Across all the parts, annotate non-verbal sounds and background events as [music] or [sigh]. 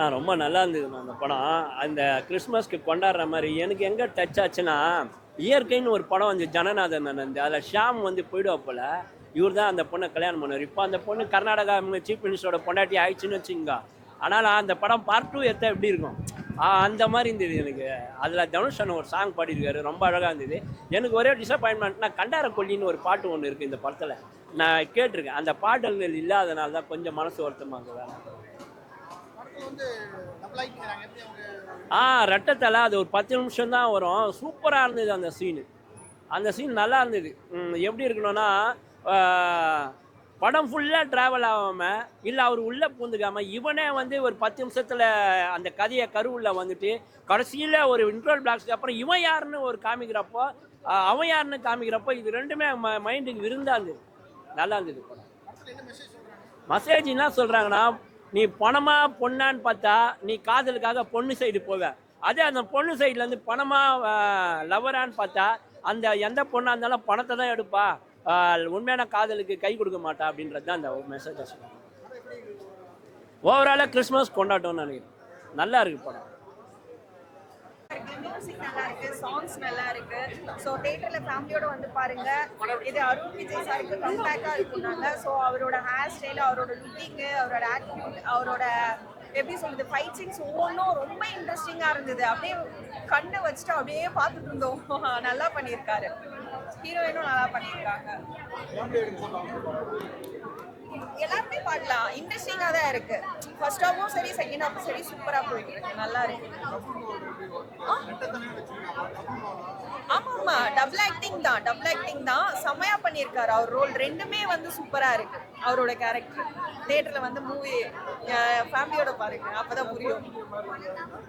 ஆ ரொம்ப நல்லா இருந்ததுண்ணா அந்த படம். அந்த கிறிஸ்மஸ்க்கு கொண்டாடுற மாதிரி எனக்கு எங்கே டச் ஆச்சுன்னா இயற்கைன்னு ஒரு படம் வந்து ஜனநாதன் நடந்து அதில் ஷாம் வந்து போயிடுவாப்புல இவர் தான் அந்த பொண்ணை கல்யாணம் பண்ணுவார். இப்போ அந்த பொண்ணு கர்நாடகா சீஃப் மினிஸ்டரோட பொண்டாட்டி ஆயிடுச்சுன்னு வச்சுங்க ஆனால் அந்த படம் பார்ட் டூ எத்த எப்படி இருக்கும்? அந்த மாதிரி இருந்தது எனக்கு. அதில் தனுஷ் அண்ணன் ஒரு சாங் பாடியிருக்காரு ரொம்ப அழகாக இருந்தது. எனக்கு ஒரே டிசப்பாயின்மெண்ட்னா கண்டார கொல்லின்னு ஒரு பாட்டு ஒன்று இருக்குது இந்த படத்தில். நான் கேட்டிருக்கேன். அந்த பாடல்கள் இல்லாதனால தான் கொஞ்சம் மனசு வருத்தமாக இருக்குது வேற படத்துல வந்து டபுள் ஆகிக்கிறாங்க எப்படி அவங்க ஆ ரெட்டத்தலை அது ஒரு பத்து நிமிஷம் தான் வரும். சூப்பராக இருந்தது அந்த சீனு அந்த சீன் நல்லா இருந்தது. எப்படி இருக்கணும்னா படம் ஃபுல்லாக ட்ராவல் ஆகாமல் இல்லை அவர் உள்ளே பூந்துக்காமல் இவனே வந்து ஒரு பத்து நிமிஷத்தில் அந்த கதையை கருவுள்ள வந்துட்டு கடைசியில் ஒரு இன்ட்ரோல் பிளாக்ஸ்க்கு அப்புறம் இவன் யாருன்னு ஒரு காமிக்கிறப்போ அவன் யாருன்னு காமிக்கிறப்போ இது ரெண்டுமே ம மைண்டுக்கு விருந்தா இருந்தது. நல்லா இருந்தது. படம் மெசேஜ் என்ன சொல்கிறாங்கன்னா நீ பணமா பொண்ணான்னு பார்த்தா நீ காதலுக்காக பொண்ணு சைடு போவ. அதே அந்த பொண்ணு சைட்லேருந்து பணமா லவரான்னு பார்த்தா அந்த எந்த பொண்ணாக இருந்தாலும் பணத்தை தான் எடுப்பா. உண்மையான காதலுக்கு கை கொடுக்க மாட்டா அப்படின்றது தான் அந்த மெசேஜ் சொல்லுவாங்க ஓவராலாக கிறிஸ்மஸ் கொண்டாட்டம்னு நினைக்கிறேன். நல்லா இருக்கு படம். மியூசிக் நல்லா இருக்கு சாங்ஸ் நல்லா இருக்கு. ஸோ தேட்டர்ல ஃபேமிலியோட வந்து பாருங்க இது அருண் விஜய் சாருக்கு கம்பேக்கா இருக்கும்னாங்க. ஸோ அவரோட ஹேர் ஸ்டைல் அவரோட லுக்கிங்கு அவரோட ஆட்டிடியூட் அவரோட எப்படி சொல்றது ஃபைட் சீன்ஸ் ஒவ்வொன்றும் ரொம்ப இன்ட்ரெஸ்டிங்கா இருந்தது. அப்படியே கண்ணை வச்சுட்டு அப்படியே பார்த்துட்டு இருந்தோம். [laughs] நல்லா பண்ணியிருக்காரு. ஹீரோயினும் நல்லா பண்ணியிருக்காங்க. எல்லாருமே பாடலாம். இன்ட்ரெஸ்டிங்காக தான் இருக்கு. ஃபர்ஸ்ட் ஹாஃபும் சரி செகண்ட் ஹாஃபும் சரி சூப்பராக போயிட்டு இருக்கு. நல்லா இருக்கு. ஆமா ஆமா டபுள் ஆக்டிங் தான். டபுள் ஆக்டிங் தான். செம்மையாக பண்ணியிருக்காரு. அவர் ரோல் ரெண்டுமே வந்து சூப்பரா இருக்கு. அவரோட கேரக்டர் தேட்டரில் வந்து மூவி ஃபேமிலியோட பாருங்க. அப்பதான் புரியும்.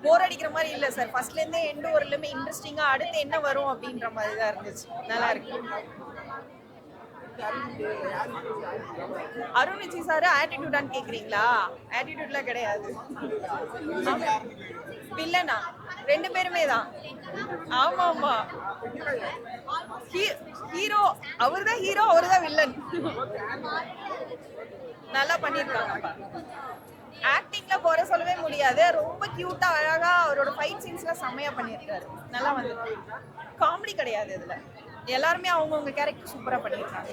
போர் அடிக்கிற மாதிரி இல்ல சார் ஃபர்ஸ்ட்ல இருந்தே எண்டு வரலுமே இன்ட்ரெஸ்டிங்கா அடுத்து என்ன வரும் அப்படின்ற மாதிரி தான் இருந்துச்சு. நல்லா இருக்கு. அருண் விஜய் சார் ஆட்டிடியூடான்னு கேக்குறீங்களா? ஆட்டிடியூட்லாம் கிடையாது. வில்லனா ரெண்டு பேருமே தான். ஆமா ஆமா ஹீரோ அவர் தான் ஹீரோ அவர் தான் வில்லன். நல்லா பண்ணியிருக்காங்க ஆக்டிங்ல குறை சொல்லவே முடியாது. ரொம்ப கியூட்டா அழகா அவரோட ஃபைட் சீன்ஸ்லாம் செம்மையா பண்ணியிருக்காரு. நல்லா வந்து காமெடி கிடையாது இதுல. எல்லாருமே அவங்கவுங்க கேரக்டர் சூப்பரா பண்ணியிருக்காங்க.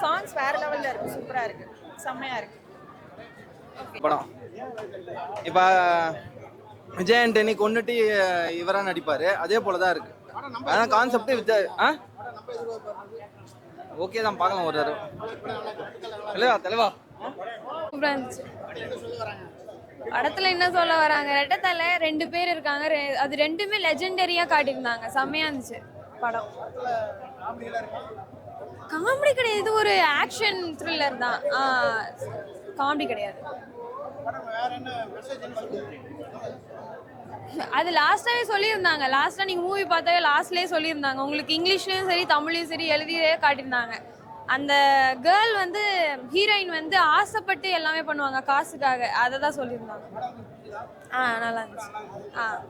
சாங்ஸ் வேற லெவல்ல இருக்கு. சூப்பரா இருக்கு. செம்மையா இருக்கு. படம். இப்போ விஜய் ஆண்டனி கொண்டுட்டு இவரா நடிப்பாரு. அதே போல தான் இருக்கு அதான் கான்செப்ட் வித் ஆ? ஓகே தான் பார்க்கலாம் ஒரு தடவை. சூப்பரா இருந்துச்சு. படத்துல என்ன சொல்ல வராங்க ரெட்டத்தலை ரெண்டு பேர் இருக்காங்க. ரெ- அது ரெண்டுமே லெஜெண்டரியா காட்டியிருந்தாங்க. செம்மையா இருந்துச்சு படம். காமெடி கிடையாது. இது ஒரு ஆக்ஷன் த்ரில்லர் தான். காமெடி கிடையாது படம் வேற என்ன மெசேஜ் அது லாஸ்ட்டாகவே சொல்லியிருந்தாங்க. லாஸ்ட்டாக நீங்கள் மூவி பார்த்தாவே லாஸ்ட்லேயே சொல்லியிருந்தாங்க. உங்களுக்கு இங்கிலீஷ்லேயும் சரி தமிழ்லையும் சரி எழுதியே காட்டியிருந்தாங்க. அந்த கேர்ள் வந்து ஹீரோயின் வந்து ஆசைப்பட்டு எல்லாமே பண்ணுவாங்க காசுக்காக. அதை தான் சொல்லியிருந்தாங்க. ஆ நல்லா இருந்துச்சு. ஆ.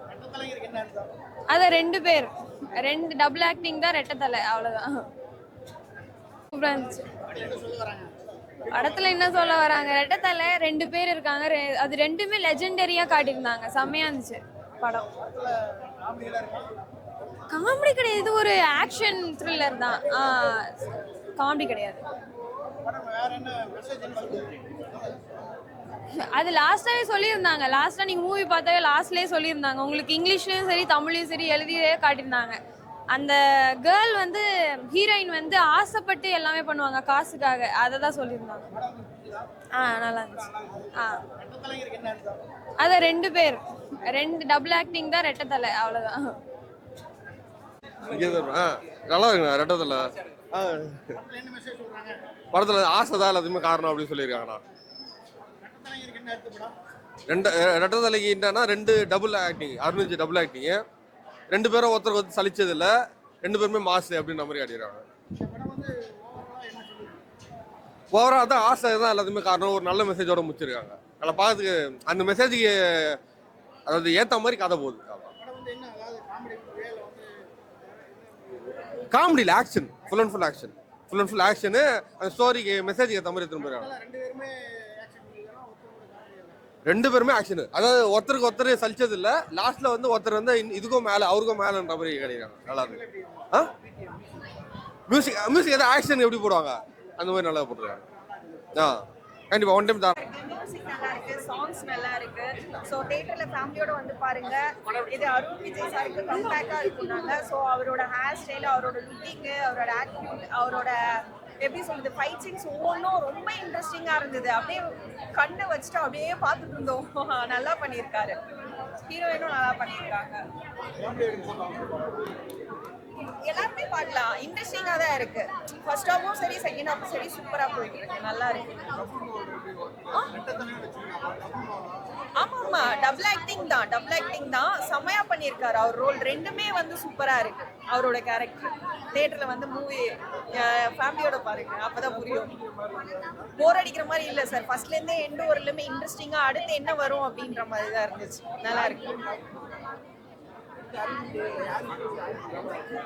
அது ரெண்டு பேர். ரெண்டு டபுள் ஆக்டிங் தான் ரெட்டத்தலை அவ்வளோதான் சூப்பராக இருந்துச்சு. படத்துல என்ன சொல்ல வராங்க? ரெட்டத்தலை ரெண்டு பேர் இருக்காங்க. ரெ- அது ரெண்டுமே லெஜெண்டரியா காட்டியிருந்தாங்க. செம்மையா இருந்துச்சு. படம். காமெடி கிடையாது. இது ஒரு ஆக்ஷன் த்ரில்லர் தான். காமெடி கிடையாது. அது லாஸ்ட்டாவே சொல்லியிருந்தாங்க. லாஸ்ட்டாக நீங்கள் மூவி பார்த்தாவே லாஸ்ட்லேயே சொல்லியிருந்தாங்க. உங்களுக்கு இங்கிலீஷ்லேயும் சரி தமிழ்லையும் சரி எழுதியே காட்டியிருந்தாங்க. அந்த கேர்ள் வந்து ஹீரோயின் வந்து ஆசைப்பட்டு எல்லாமே பண்ணுவாங்க காசுக்காக. அதை தான் சொல்லியிருந்தாங்க. ஆ நல்லா இருந்துச்சு ஆ அதான் ரெண்டு பேர். ரெண்டு டபுள் ஆக்டிங் தான் ரெட்டத்தலை அவ்வளோதான் இங்கே தான் ஆ நல்லா இருக்குண்ணா ரெட்டத்தில். ஆ. என்ன மெசேஜ் சொல்றாங்க? படத்தில் ஆசை தான் எல்லாத்துக்குமே காரணம் அப்படின்னு சொல்லியிருக்காங்கண்ணா. ரெண்டு ரெட்டத்தலைக்கு என்னன்னா ரெண்டு டபுள் ஆக்டிங் அருணுஜி டபுள் ஆக்டிங்கு ரெண்டு பேரும் ஒருத்தருக்கு வந்து சலிச்சது இல்ல ரெண்டு பேருமே மாசு அப்படின்ற மாதிரி ஆடிடுறாங்க இந்த படம் வந்து ஓவராலா என்ன சொல்லுது ஓவரா தான் ஆசை தான் எல்லாத்துக்குமே காரணம். ஒரு நல்ல மெசேஜோட முடிச்சிருக்காங்க. அதில் பார்க்கறதுக்கு அந்த மெசேஜுக்கு அதாவது ஏற்ற மாதிரி கதை போகுது. Comedy காமெடியில் action full and full action full and full action அந்த ஸ்டோரிக்கு மெசேஜுக்கு ஏற்ற மாதிரி திரும்புறாங்க ரெண்டு பேருமே ரெண்டு பேருமே ஆக்ஷனு அதாவது ஒருத்தருக்கு ஒருத்தர் சலிச்சது இல்லை. லாஸ்ட்ல வந்து ஒருத்தர் வந்து இன்- இதுக்கும் மேலே அவருக்கும் மேலேன்ற மாதிரி கிடைக்கிறாங்க நல்லா இருக்கு. ஆ? மியூசிக் மியூசிக் ஏதாவது ஆக்ஷன் எப்படி போடுவாங்க? அந்த மாதிரி நல்லா போட்டுருக்காங்க. ஆ கண்டிப்பா ஒன் டைம் தான். மியூசிக் நல்லா இருக்கு சாங்ஸ் நல்லா இருக்கு ஸோ தேட்டர்ல ஃபேமிலியோட வந்து பாருங்க இது அருண் விஜய் சாருக்கு கம்பேக்கா இருக்கும்னாங்க. ஸோ அவரோட ஹேர் ஸ்டைல் அவரோட லுக்கிங் அவரோட ஆட்டிடியூட் அவரோட எப்படி சொல்றது ஃபைட் சீன்ஸ் ஒவ்வொன்றும் ரொம்ப இன்ட்ரெஸ்டிங்கா இருந்தது. அப்படியே கண்ணை வச்சுட்டு அப்படியே பார்த்துட்டு இருந்தோம். [laughs] நல்லா பண்ணியிருக்காரு. ஹீரோயினும் நல்லா பண்ணியிருக்காங்க. எல்லாருமே பார்க்கலாம். இன்ட்ரெஸ்டிங்காக தான் இருக்கு. ஃபர்ஸ்ட் ஹாஃபும் சரி செகண்ட் ஹாஃபும் சரி சூப்பராக போயிட்டு இருக்கு. நல்லா இருக்கு. ஆமாம் ஆமா ஆமா. டபுள் ஆக்டிங் தான். டபுள் ஆக்டிங் தான். செமையா பண்ணியிருக்காரு. அவர் ரோல் ரெண்டுமே வந்து சூப்பரா இருக்கு. அவரோட கேரக்டர் தேட்டரில் வந்து மூவி ஃபேமிலியோட பாருங்க. அப்பதான் புரியும். போர் அடிக்கிற மாதிரி இல்லை சார் ஃபர்ஸ்ட்ல இருந்தே எண்டு இல்லாமல் இன்ட்ரெஸ்டிங்கா அடுத்து என்ன வரும் அப்படின்ற மாதிரி தான் இருந்துச்சு. நல்லா இருக்கு.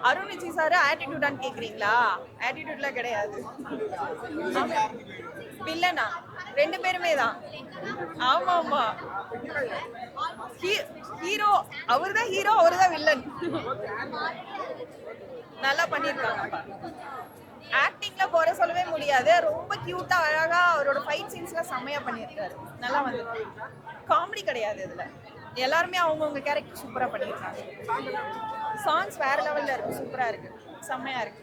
அருண் விஜய் சார் ஆட்டிடியூடான்னு கேக்குறீங்களா? ஆட்டிடியூட்லாம் கிடையாது. வில்லனா? ரெண்டு பேருமே தான். ஆமா ஆமா ஹீரோ அவர் தான் ஹீரோ அவர் தான் வில்லன். நல்லா பண்ணியிருக்காங்க ஆக்டிங்ல குறை சொல்லவே முடியாது. ரொம்ப கியூட்டா அழகா அவரோட ஃபைட் சீன்ஸ்லாம் செம்மையா பண்ணியிருக்காரு நல்லா வந்து காமெடி கிடையாது இதுல. எல்லாருமே அவங்கவுங்க கேரக்டர் சூப்பராக பண்ணியிருக்காங்க. சாங்ஸ் வேற லெவலில் இருக்கு. சூப்பராக இருக்கு. செம்மையாக இருக்கு.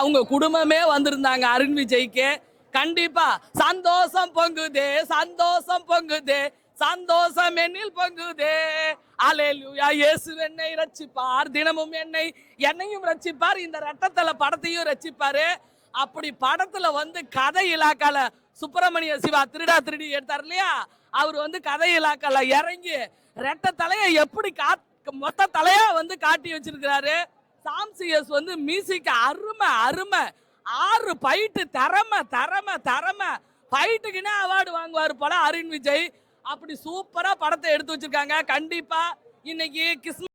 அவங்க குடும்பமே வந்திருந்தாங்க அருண் விஜய்க்கு. கண்டிப்பா சந்தோஷம் பொங்குதே சந்தோஷம் பொங்குதே சந்தோஷம் என்னில் பொங்குதே. அலேலுயா இயேசு என்னை ரச்சிப்பார் தினமும் என்னை என்னையும் ரச்சிப்பார் இந்த ரெட்டத்தல படத்தையும் ரச்சிப்பாரு அப்படி படத்துல வந்து கதை இலாக்கால சுப்பிரமணிய சிவா திருடா திருடி எடுத்தார் இல்லையா? அவர் வந்து கதையிலாக்கல இறங்கி ரெட்ட தலையை எப்படி காத் மொத்த தலையா வந்து காட்டி வச்சிருக்கிறாரு. சாம்சியஸ் வந்து மியூசிக் அருமை அருமை. ஆறு ஃபைட்டு திறமை திறமை திறமை. ஃபைட்டுக்குன்னே அவார்டு வாங்குவார் போல அருண் விஜய். அப்படி சூப்பராக படத்தை எடுத்து வச்சிருக்காங்க. கண்டிப்பாக இன்னைக்கு கிறிஸ்மஸ்